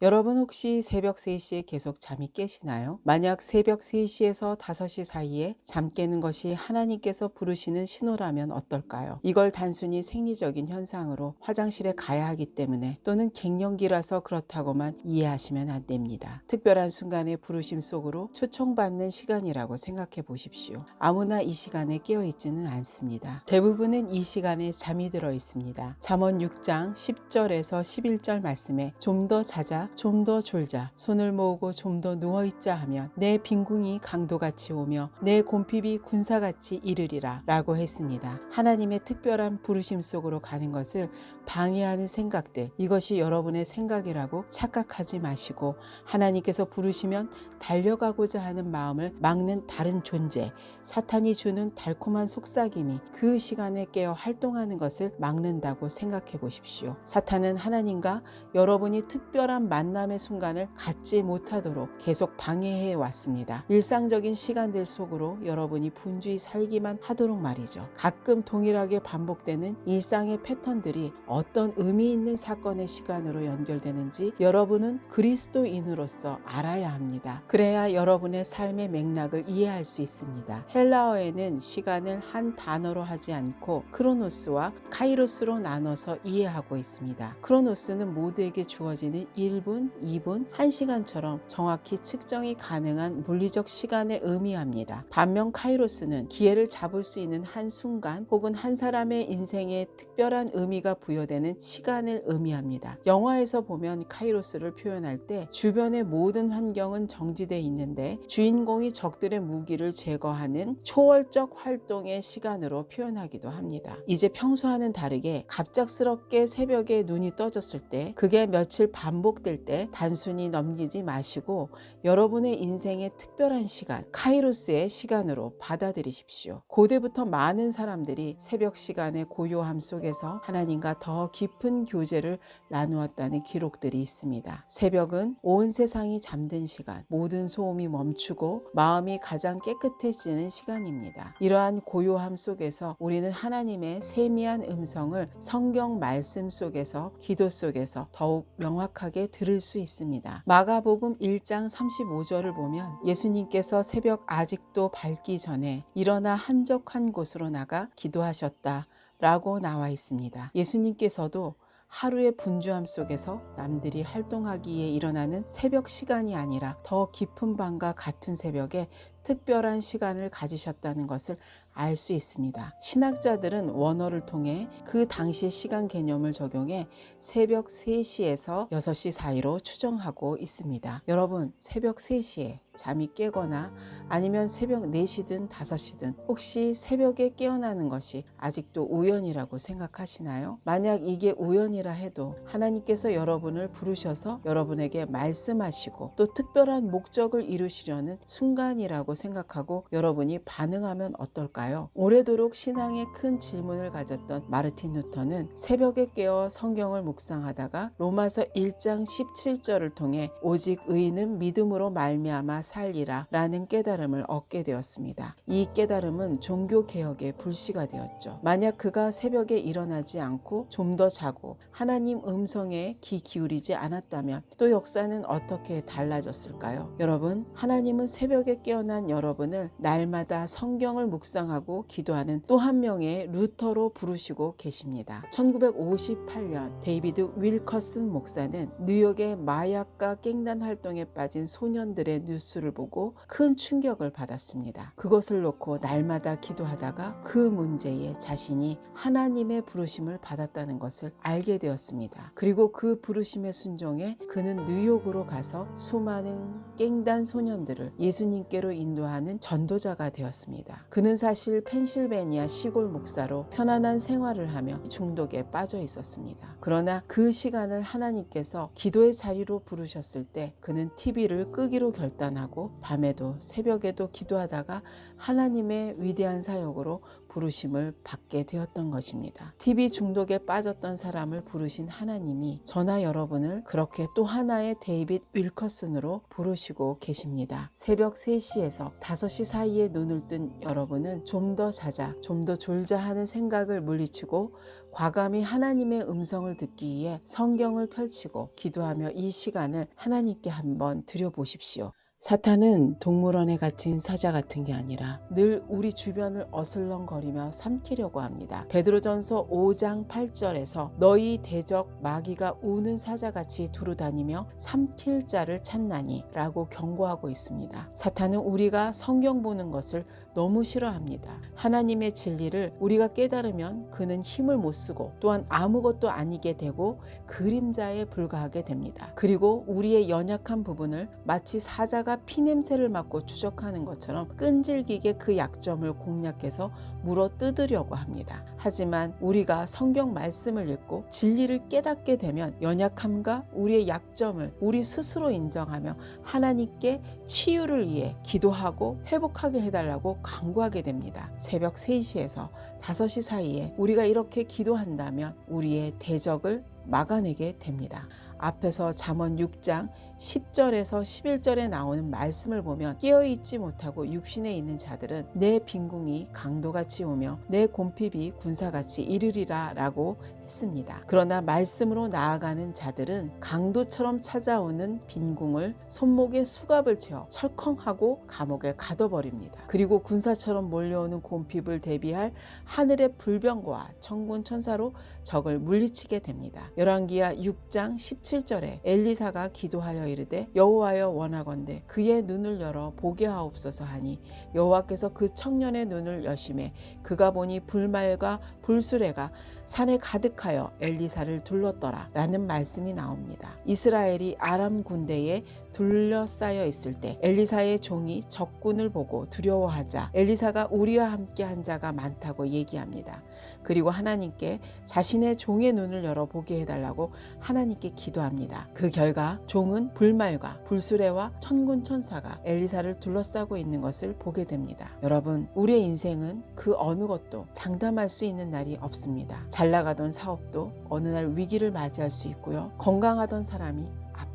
여러분 혹시 새벽 3시에 계속 잠이 깨시나요? 만약 새벽 3시에서 5시 사이에 잠 깨는 것이 하나님께서 부르시는 신호라면 어떨까요? 이걸 단순히 생리적인 현상으로 화장실에 가야 하기 때문에 또는 갱년기라서 그렇다고만 이해하시면 안 됩니다. 특별한 순간의 부르심 속으로 초청받는 시간이라고 생각해 보십시오. 아무나 이 시간에 깨어 있지는 않습니다. 대부분은 이 시간에 잠이 들어 있습니다. 잠언 6장 10절에서 11절 말씀에 좀 더 자자 좀 더 졸자 손을 모으고 좀 더 누워 있자 하면 내 빈궁이 강도같이 오며 내 곰핍이 군사같이 이르리라 라고 했습니다. 하나님의 특별한 부르심 속으로 가는 것을 방해하는 생각들 이것이 여러분의 생각이라고 착각하지 마시고 하나님께서 부르시면 달려가고자 하는 마음을 막는 다른 존재 사탄이 주는 달콤한 속삭임이 그 시간에 깨어 활동하는 것을 막는다고 생각해 보십시오. 사탄은 하나님과 여러분이 특별한 만남의 순간을 갖지 못하도록 계속 방해해 왔습니다. 일상적인 시간들 속으로 여러분이 분주히 살기만 하도록 말이죠. 가끔 동일하게 반복되는 일상의 패턴들이 어떤 의미 있는 사건의 시간으로 연결되는지 여러분은 그리스도인으로서 알아야 합니다. 그래야 여러분의 삶의 맥락을 이해할 수 있습니다. 헬라어에는 시간을 한 단어로 하지 않고 크로노스와 카이로스로 나눠서 이해하고 있습니다. 크로노스는 모두에게 주어지는 1분, 2분, 1시간처럼 정확히 측정이 가능한 물리적 시간을 의미합니다. 반면 카이로스는 기회를 잡을 수 있는 한 순간 혹은 한 사람의 인생에 특별한 의미가 부여되는 시간을 의미합니다. 영화에서 보면 카이로스를 표현할 때 주변의 모든 환경은 정지되어 있는데 주인공이 적들의 무기를 제거하는 초월적 활동의 시간으로 표현하기도 합니다. 이제 평소와는 다르게 갑작스럽게 새벽에 눈이 떠졌을 때 그게 며칠 반복될 때 단순히 넘기지 마시고 여러분의 인생의 특별한 시간, 카이로스의 시간으로 받아들이십시오. 고대부터 많은 사람들이 새벽 시간의 고요함 속에서 하나님과 더 깊은 교제를 나누었다는 기록들이 있습니다. 새벽은 온 세상이 잠든 시간, 모든 소음이 멈추고 마음이 가장 깨끗해지는 시간입니다. 이러한 고요함 속에서 우리는 하나님의 세미한 음성을 성경 말씀 속에서 기도 속에서 더욱 명확하게 들을 수 있습니다. 마가복음 1장 35절을 보면 예수님께서 새벽 아직도 밝기 전에 일어나 한적한 곳으로 나가 기도하셨다. 라고 나와 있습니다. 예수님께서도 하루의 분주함 속에서 남들이 활동하기에 일어나는 새벽 시간이 아니라 더 깊은 밤과 같은 새벽에 특별한 시간을 가지셨다는 것을 알 수 있습니다. 신학자들은 원어를 통해 그 당시의 시간 개념을 적용해 새벽 3시에서 6시 사이로 추정하고 있습니다. 여러분, 새벽 3시에 잠이 깨거나 아니면 새벽 4시든 5시든 혹시 새벽에 깨어나는 것이 아직도 우연이라고 생각하시나요? 만약 이게 우연이라 해도 하나님께서 여러분을 부르셔서 여러분에게 말씀하시고 또 특별한 목적을 이루시려는 순간이라고 생각하고 여러분이 반응하면 어떨까요? 오래도록 신앙에 큰 질문을 가졌던 마르틴 루터는 새벽에 깨어 성경을 묵상하다가 로마서 1장 17절을 통해 오직 의인은 믿음으로 말미암아 살리라 라는 깨달음을 얻게 되었습니다. 이 깨달음은 종교 개혁의 불씨가 되었죠. 만약 그가 새벽에 일어나지 않고 좀 더 자고 하나님 음성에 귀 기울이지 않았다면 또 역사는 어떻게 달라졌을까요? 여러분, 하나님은 새벽에 깨어난 여러분을 날마다 성경을 묵상하고 기도하는 또 한 명의 루터로 부르시고 계십니다. 1958년 데이비드 윌커슨 목사는 뉴욕의 마약과 깽단 활동에 빠진 소년들의 뉴스를 보고 큰 충격을 받았습니다. 그것을 놓고 날마다 기도하다가 그 문제에 자신이 하나님의 부르심을 받았다는 것을 알게 되었습니다. 그리고 그 부르심에 순종해 그는 뉴욕으로 가서 수많은 깽단 소년들을 예수님께로 인도하는 전도자가 되었습니다. 그는 사실 펜실베니아 시골 목사로 편안한 생활을 하며 중독에 빠져 있었습니다. 그러나 그 시간을 하나님께서 기도의 자리로 부르셨을 때 그는 TV를 끄기로 결단하고 밤에도 새벽에도 기도하다가 하나님의 위대한 사역으로 부르심을 받게 되었던 것입니다. TV 중독에 빠졌던 사람을 부르신 하나님이 저나 여러분을 그렇게 또 하나의 데이빗 윌커슨으로 부르시고 계십니다. 새벽 3시에서 5시 사이에 눈을 뜬 여러분은 좀 더 자자, 좀 더 졸자 하는 생각을 물리치고 과감히 하나님의 음성을 듣기 위해 성경을 펼치고 기도하며 이 시간을 하나님께 한번 드려보십시오. 사탄은 동물원에 갇힌 사자 같은 게 아니라 늘 우리 주변을 어슬렁거리며 삼키려고 합니다. 베드로전서 5장 8절에서 너희 대적 마귀가 우는 사자같이 두루 다니며 삼킬 자를 찾나니 라고 경고하고 있습니다. 사탄은 우리가 성경 보는 것을 너무 싫어합니다. 하나님의 진리를 우리가 깨달으면 그는 힘을 못 쓰고 또한 아무것도 아니게 되고 그림자에 불과하게 됩니다. 그리고 우리의 연약한 부분을 마치 사자가 피냄새를 맡고 추적하는 것처럼 끈질기게 그 약점을 공략해서 물어 뜯으려고 합니다. 하지만 우리가 성경 말씀을 읽고 진리를 깨닫게 되면 연약함과 우리의 약점을 우리 스스로 인정하며 하나님께 치유를 위해 기도하고 회복하게 해달라고 강구하게 됩니다. 새벽 3시에서 5시 사이에 우리가 이렇게 기도한다면 우리의 대적을 막아내게 됩니다. 앞에서 잠언 6장 10절에서 11절에 나오는 말씀을 보면 깨어있지 못하고 육신에 있는 자들은 내 빈궁이 강도같이 오며 내 곰핍이 군사같이 이르리라 라고 했습니다. 그러나 말씀으로 나아가는 자들은 강도처럼 찾아오는 빈궁을 손목에 수갑을 채워 철컹하고 감옥에 가둬버립니다. 그리고 군사처럼 몰려오는 곰핍을 대비할 하늘의 불병과 천군 천사로 적을 물리치게 됩니다. 열왕기하 6장 17절에 엘리사가 기도하여 이르되 여호와여 원하건대 그의 눈을 열어 보게 하옵소서 하니 여호와께서 그 청년의 눈을 여심해 그가 보니 불말과 불수레가 산에 가득하여 엘리사를 둘렀더라 라는 말씀이 나옵니다. 이스라엘이 아람 군대에 둘러싸여 있을 때 엘리사의 종이 적군을 보고 두려워하자 엘리사가 우리와 함께 한 자가 많다고 얘기합니다. 그리고 하나님께 자신의 종의 눈을 열어 보게 해달라고 하나님께 기도합니다. 그 결과 종은 불말과 불수레와 천군 천사가 엘리사를 둘러싸고 있는 것을 보게 됩니다. 여러분, 우리의 인생은 그 어느 것도 장담할 수 있는 날이 없습니다. 잘 나가던 사업도 어느 날 위기를 맞이할 수 있고요. 건강하던 사람이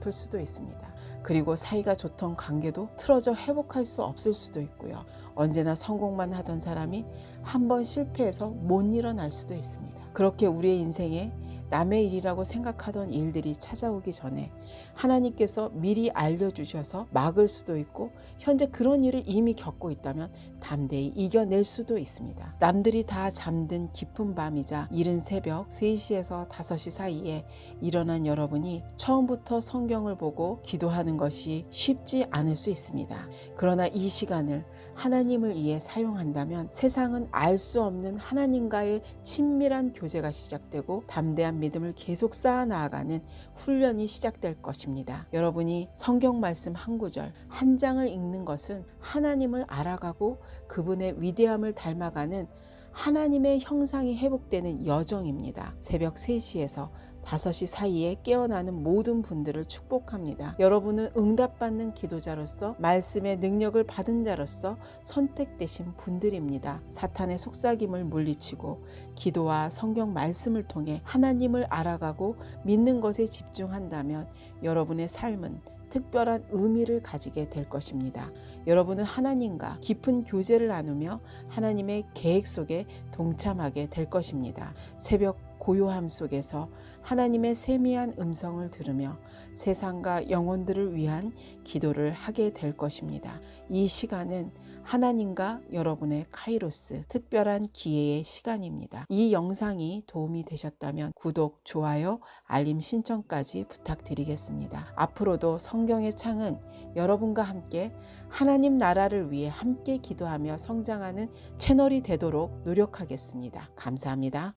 아플 수도 있습니다. 그리고 사이가 좋던 관계도 틀어져 회복할 수 없을 수도 있고요. 언제나 성공만 하던 사람이 한 번 실패해서 못 일어날 수도 있습니다. 그렇게 우리의 인생에 남의 일이라고 생각하던 일들이 찾아오기 전에 하나님께서 미리 알려주셔서 막을 수도 있고 현재 그런 일을 이미 겪고 있다면 담대히 이겨낼 수도 있습니다. 남들이 다 잠든 깊은 밤이자 이른 새벽 3시에서 5시 사이에 일어난 여러분이 처음부터 성경을 보고 기도하는 것이 쉽지 않을 수 있습니다. 그러나 이 시간을 하나님을 위해 사용한다면 세상은 알 수 없는 하나님과의 친밀한 교제가 시작되고 담대한 믿음을 계속 쌓아 나아가는 훈련이 시작될 것입니다. 여러분이 성경 말씀 한 구절, 한 장을 읽는 것은 하나님을 알아가고 그분의 위대함을 닮아가는 하나님의 형상이 회복되는 여정입니다. 새벽 3시에서 5시 사이에 깨어나는 모든 분들을 축복합니다. 여러분은 응답받는 기도자로서 말씀의 능력을 받은 자로서 선택되신 분들입니다. 사탄의 속삭임을 물리치고 기도와 성경 말씀을 통해 하나님을 알아가고 믿는 것에 집중한다면 여러분의 삶은 특별한 의미를 가지게 될 것입니다. 여러분은 하나님과 깊은 교제를 나누며 하나님의 계획 속에 동참하게 될 것입니다. 새벽 고요함 속에서 하나님의 세미한 음성을 들으며 세상과 영혼들을 위한 기도를 하게 될 것입니다. 이 시간은 하나님과 여러분의 카이로스 특별한 기회의 시간입니다. 이 영상이 도움이 되셨다면 구독, 좋아요, 알림 신청까지 부탁드리겠습니다. 앞으로도 성경의 창은 여러분과 함께 하나님 나라를 위해 함께 기도하며 성장하는 채널이 되도록 노력하겠습니다. 감사합니다.